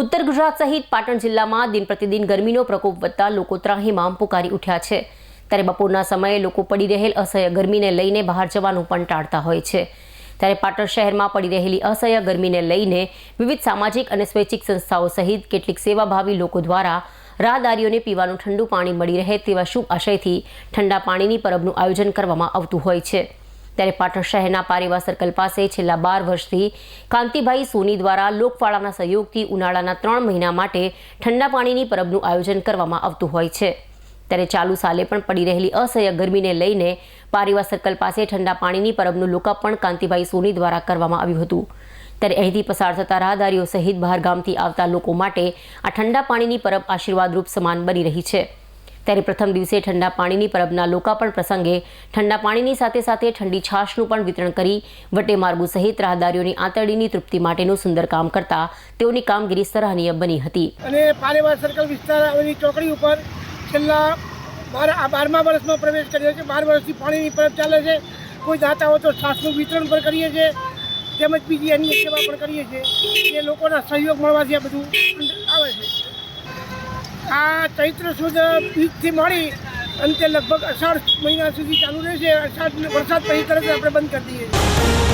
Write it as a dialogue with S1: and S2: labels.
S1: ઉત્તર ગુજરાત સહિત પાટણ જિલ્લામાં દિન પ્રતિદિન ગરમીનો પ્રકોપ વધતા લોકો ત્રાહીમામ પુકારી ઉઠ્યા છે. ત્યારે બપોરના સમયે લોકો પડી રહેલ અસહ્ય ગરમીને લઈને બહાર જવાનું પણ ટાળતા હોય છે. ત્યારે પાટણ શહેરમાં પડી રહેલી અસહ્ય ગરમીને લઈને વિવિધ સામાજિક અને સ્વૈચ્છિક સંસ્થાઓ સહિત કેટલીક સેવાભાવી લોકો દ્વારા રાહદારીઓને પીવાનું ઠંડુ પાણી મળી રહે તેવા શુભ આશયથી ઠંડા પાણીની પરબનું આયોજન કરવામાં આવતું હોય છે. ત્યારે પાટણ શહેરના પારેવા સર્કલ પાસે છેલ્લા બાર વર્ષથી કાંતિભાઈ સોની દ્વારા લોકફાળાના સહયોગથી ઉનાળાના ત્રણ મહિના માટે ઠંડા પાણીની પરબનું આયોજન કરવામાં આવતું હોય છે. ત્યારે ચાલુ સાલે પણ પડી રહેલી અસહ્ય ગરમીને લઈને પારેવા સર્કલ પાસે ઠંડા પાણીની પરબનું લોકાર્પણ કાંતિભાઈ સોની દ્વારા કરવામાં આવ્યું હતું. ત્યારે અહીંથી પસાર થતા રાહદારીઓ સહિત બહાર ગામથી આવતા લોકો માટે આ ઠંડા પાણીની પરબ આશીર્વાદરૂપ સમાન બની રહી છે. ત્યારે પ્રથમ દિવસે ઠંડા પાણીની પરબના લોકાર્પણ પ્રસંગે ઠંડા પાણીની સાથે સાથે ઠંડી છાશનું પણ વિતરણ કરી વટેમાર્ગો સહિત રાહદારીઓની આંતરડીની તૃપ્તિ માટેનું સુંદર કામ કરતા તેઓની કામગીરી સરાહનીય બની હતી.
S2: અને પારેવા સર્કલ વિસ્તારની ચોકડી ઉપર છેલ્લા બાર બારમા વર્ષમાં પ્રવેશ કર્યો છે. બાર વર્ષથી પાણીની પરબ ચાલે છે. કોઈ દાતા હોય તો છાશનું વિતરણ પણ કરીએ છીએ. તેમજ બીજી અન્ય સેવા પણ કરીએ છીએ. એ લોકોના સહયોગ મળવાથી આ બધું આવે છે. આ ચૈત્ર સુદ બીજથી મળી અંતે લગભગ અષાઢ મહિના સુધી ચાલુ રહેશે. અષાઢ વરસાદ પછી તરત આપણે બંધ કરી દઈએ છીએ.